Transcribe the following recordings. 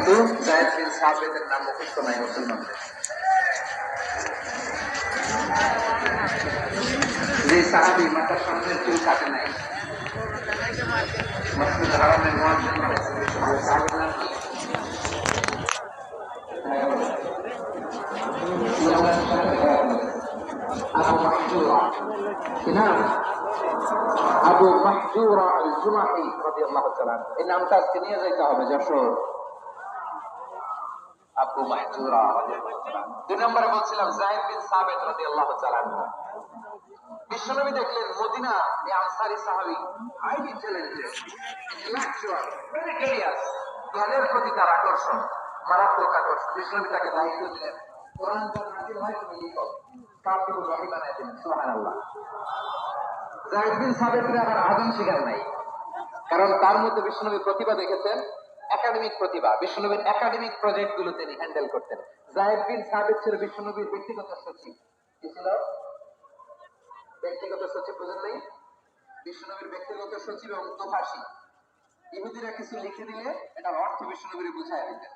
কিন্তু জায়েদ বিন সাবেদের নাম মুখস্থ নাই মুসলমানদের যে সাহাবি মাথার সামনের চুল কাটে নাই মসজিদ হারামের মুয়াজ্জিন ওই সাহাবীর নাম কি? আবু মাহজুরা কি নাম আবু মাহজুরা আল জুমাহি রাদিয়াল্লাহু তাআলা এই নামটা আজকে নিয়ে যাইতে হবে যশোর আবু মাহজুরা দুই নম্বরে বলছিলাম যায়েদ বিন বিশ্বনবী দেখলেন, মদিনা এই আনসারি সাহাবী হাইলি ভেরি কিউরিয়াস জ্ঞানের প্রতি তার আকর্ষণ, মারাত্মক আকর্ষণ। বিশ্বনবী তাকে দায়িত্ব দিলেন। কোরআন যার নাজিল হয় তুমি লিখো বানায় জাহিদ বিন আবার আদম শিকার নাই। কারণ তার মধ্যে বিশ্বনবী প্রতিভা দেখেছেন একাডেমিক প্রতিভা, বিশ্বনবীর একাডেমিক প্রজেক্টগুলো তিনি হ্যান্ডেল করতেন। জাহিদ বিন সাবেক ছিল বিশ্বনবীর ব্যক্তিগত সচিব। কি ছিল? ব্যক্তিগত সচিব বুঝেন নাই? ব্যক্তিগত সচিব এবং ইহুদিরা কিছু লিখে দিলে এটার অর্থ বিশ্বনবীর বুঝায় দিতেন।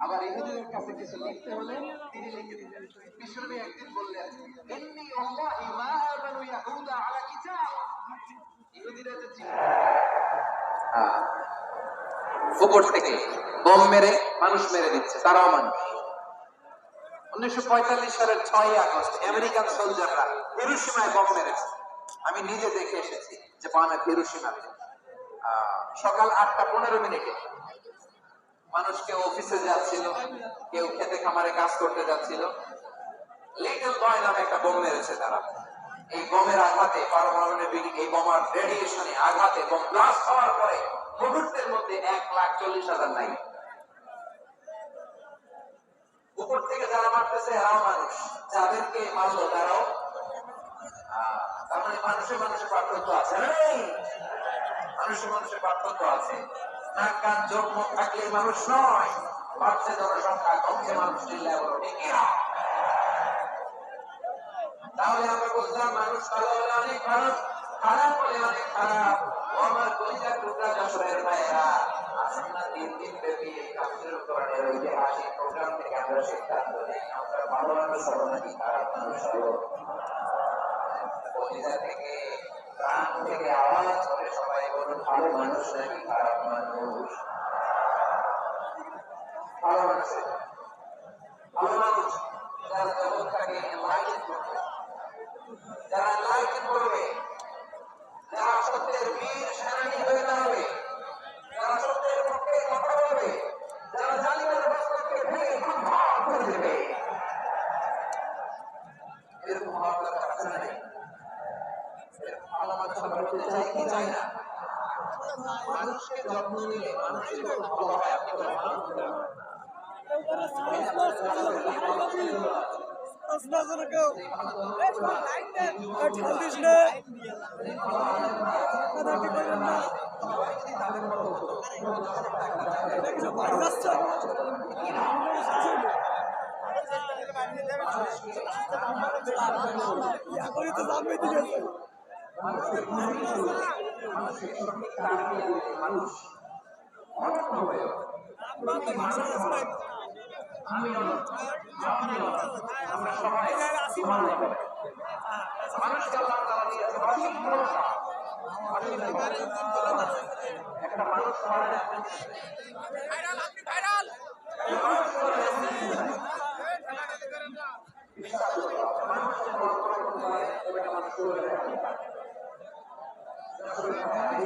আবার ইহুদিদের কাছে কিছু লিখতে হলে তিনি লিখে দিতেন। বিশ্বনবী একদিন বললেন মা আলা কিতাব। ইহুদিরা উপর থেকে বোম মেরে মানুষ মেরে দিচ্ছে তারাও মানুষ। উনিশশো পঁয়তাল্লিশ সালের আগস্ট আমেরিকান সোলজাররা মেরেছে। আমি নিজে দেখে এসেছি আহ, সকাল আটটা পনেরো মিনিটে মানুষ কেউ অফিসে যাচ্ছিল কেউ খেতে খামারে কাজ করতে যাচ্ছিল। লিটল বয় নামে একটা বোম মেরেছে তারা। এই বোমের আঘাতে পারমাণবিক এই বোমার রেডিয়েশনে আঘাতে ব্লাস্ট হওয়ার পরে মুহূর্তের মধ্যে এক লাখ চল্লিশ হাজার নাই। উপর থেকে যারা মারতেছে, এরাও মানুষ। যাদেরকে মারলো, তারাও তার মানে মানুষের মানুষের পার্থক্য আছে। মানুষের মানুষের পার্থক্য আছে। নাক কান চোখ মুখ থাকলে মানুষ নয় বাড়ছে জনসংখ্যা কমছে, মানুষ চিল্লায় বলো ঠিক তাহলে আমরা বুঝলাম মানুষ ভালো হলে অনেক খারাপ খারাপ হলে অনেক খারাপ। আমার কলিজার টুকরা যশোরের ভাইয়েরা না তিন দিন ব্যাপী কাশ্মীর উত্তরণের ঐতিহাসিক প্রোগ্রাম থেকে আমরা সিদ্ধান্ত নেই। আমরা ভালো মানুষ হব নাকি খারাপ মানুষ হব। কলিজা থেকে, প্রাণ থেকে আওয়াজ করে সবাই বলুন, ভালো মানুষ নাকি খারাপ মানুষ? ভালো মানুষ ভালো মানুষ যারা জগৎটাকে enlighten করবে যারা enlighten করবে যারা সত্যের বীর সেনানী হয়ে দাঁড়াবে যারা সত্যের পক্ষে কথা বলবে যারা জালিমের বাস্তবকে ভেঙে ভাগ করে দেবে এরকম হওয়ার দরকার আছে না নেই? এরকম ভালো মানুষ আমরা হতে চাই কি চাই না মানুষকে যত্ন নিলে মানুষের যত ভালো হয়। আপনি বলেন না? মানুষের সঠিক তাড়িয়ে দিলে মানুষ অনর্থ হয়ে ওঠে। প্রতি মানুষের মনে আমি আপনি আমরা সবাই সমান মানুষকে আল্লাহ তাআলা দিয়েছে অসীম ক্ষমতা, একটা মানুষ মারা যাচ্ছে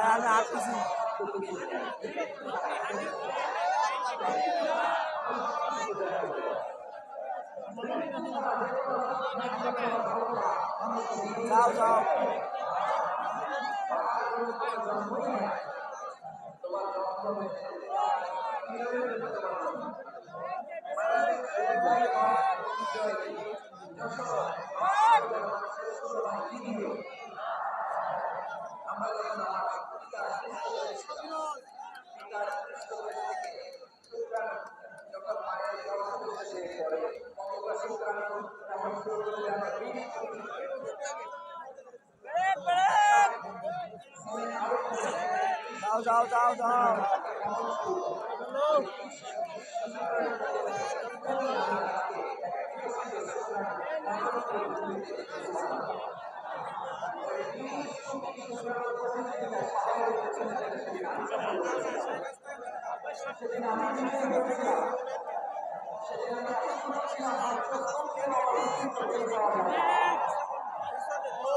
আমি যাও যাও যাও যাও যাও যাও Thank